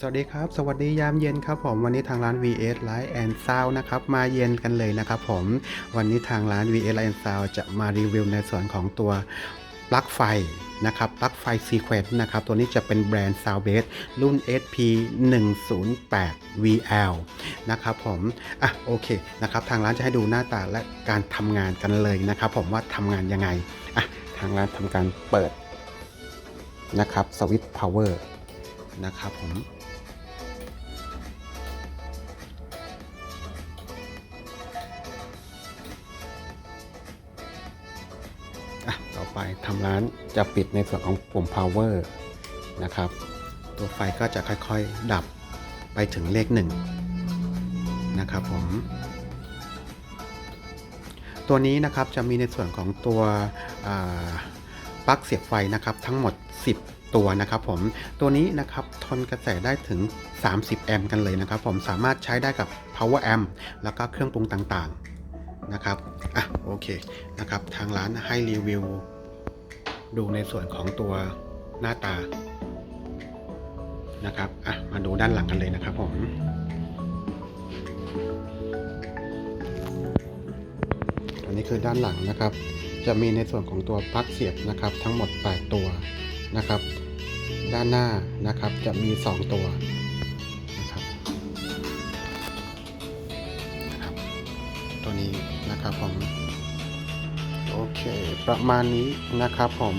สวัสดีครับ สวัสดียามเย็นครับผมวันนี้ทางร้าน VS Light and Sound นะครับมาเย็นกันเลยนะครับผมวันนี้ทางร้าน VS Light and Sound จะมารีวิวในส่วนของตัวปลั๊กไฟนะครับปลั๊กไฟ Sequence นะครับตัวนี้จะเป็นแบรนด์ Soundbase รุ่น SP 108 VL นะครับผมอะโอเคนะครับทางร้านจะให้ดูหน้าตาและการทำงานกันเลยนะครับผมว่าทำงานยังไงอะทางร้านทำการเปิดนะครับสวิตช์ power นะครับผมอะต่อไปทำร้านจะปิดในส่วนของปุ่ม power นะครับ ตัวไฟก็จะค่อยๆ ดับไปถึงเลขหนึ่งนะครับผม ตัวนี้นะครับจะมีในส่วนของตัวปลั๊กเสียบไฟนะครับทั้งหมด 10 ตัวนะครับผมตัวนี้นะครับทนกระแสได้ถึง 30 แอมป์กันเลยนะครับผมสามารถใช้ได้กับ power amp แล้วก็เครื่องปรุงต่างๆนะครับอะโอเคนะครับทางร้านให้รีวิว ดูในส่วนของตัวหน้าตานะครับอะมาดูด้านหลังกันเลยนะครับผมอันนี้คือด้านหลังนะครับ จะมีในส่วนของตัวปลั๊กเสียบนะครับ ทั้งหมด 8 ตัวนะครับ ด้านหน้านะครับจะมี 2 ตัวนะครับนะครับ ตัวนี้นะครับผม โอเค ประมาณนี้นะครับผม